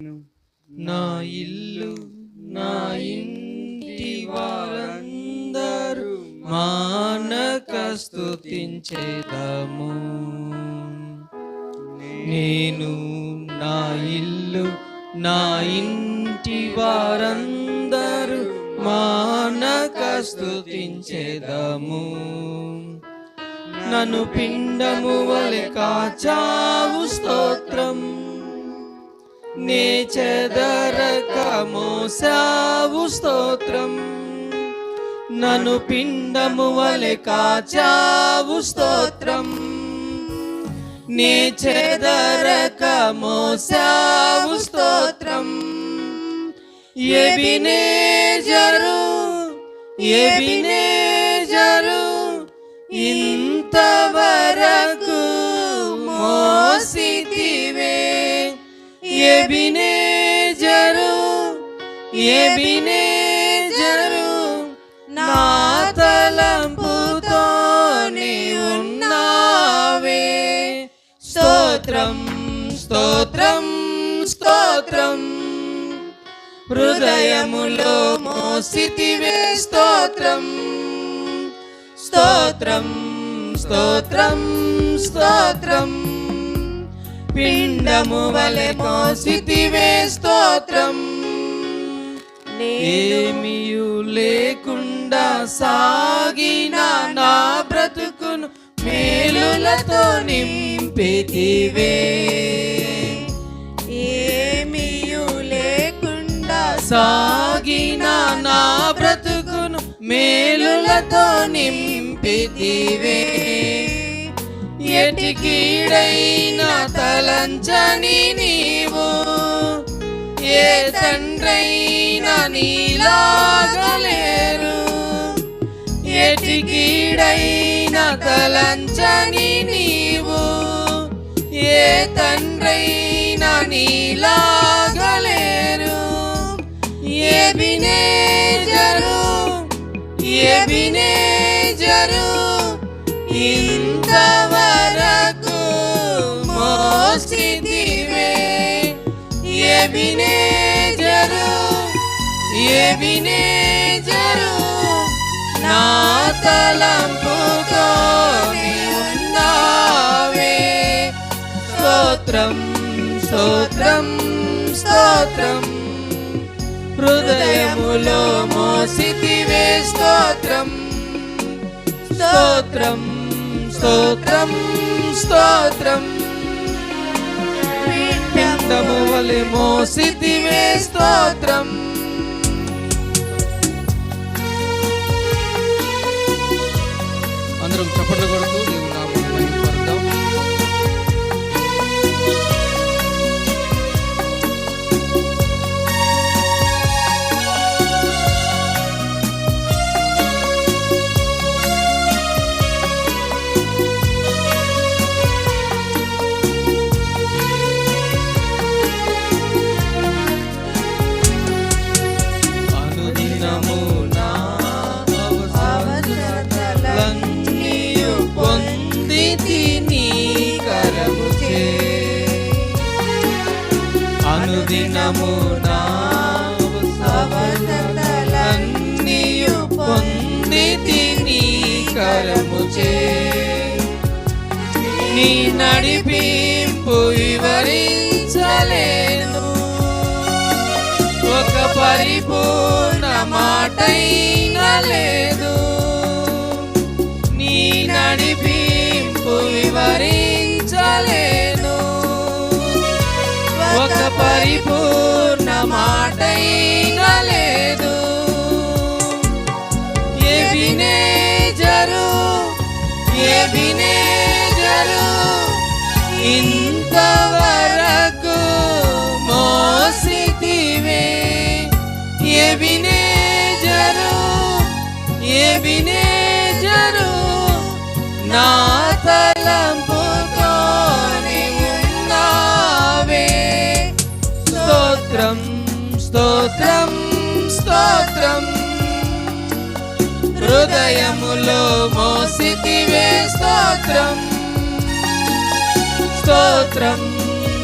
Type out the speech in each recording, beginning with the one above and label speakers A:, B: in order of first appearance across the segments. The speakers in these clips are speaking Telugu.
A: నా ఇల్లు నా ఇంటి వారందరూ మానక స్థుతించేదము నేను నా ఇల్లు నా ఇంటి వారందరూ మానక స్థుతించేదము నన్ను పిండము వలె కాచావు స్తోత్రం. నే మోసావు స్తోత్రం నను పిండము వలె కాచావు స్తోత్రం నే మోసావు స్తోత్రం ఎబినే జరు ఎబినే జరు ఇంతవరకు ఎబినేజరు నా తలంపుతో నీ ఉన్నావే స్తోత్రం స్తోత్రం స్తోత్రం. హృదయములో మోసితివే స్తోత్రం. స్తోత్రం స్తోత్రం స్తోత్రం. పిండము వలె మోసితివే స్తోత్రం. ఏమియు లేకుండా సాగిన నా బ్రతుకును మేలులతో నింపితివే.
B: ఏమియు లేకుండా
A: సాగిన నా బ్రతుకును మేలులతో నింపితివే. ఎటికీడైన తలంచని నీవు. ఏ తండ్రైనా నీలాగలేరు ఎటికీడైన తలంచని నీవు. ఏ తండ్రైనా నీలాగలేరు. ఏ వినేజరు ఏ వినేజరు ఇంతవరకు మోసిది ఏబినే జరు జరు నా తలంపుతో ఉన్నావే. స్తోత్రం స్తోత్రం స్తోత్రం హృదయములో మోసితివే స్తోత్రం. స్తోత్రం స్తోత్రం స్తోత్రం పిండము వలె మోసితివే స్తోత్రం. అందరం చప్పట్లు అనుదినము అవసరతలన్నీయు పొందితి నీ కరముచే నీ నడిపింపు వివరించలేను. ఒక పరిపూర్ణ మాటైనా పరిపూర్ణ మాటైనా లేదు ఎబినే జరు ఎబినే జరు ఇంతవరకు మోసితివే. వినే జరు ఎబినే జరు నా హృదయములో మోసితివే స్తోత్రం. స్తోత్రం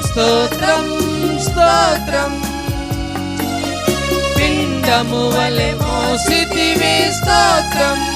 A: స్తోత్రం స్తోత్రం. పిండము వలె మోసితివి
B: స్తోత్రం.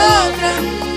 B: పిండము వలె మోసితివే స్తోత్రం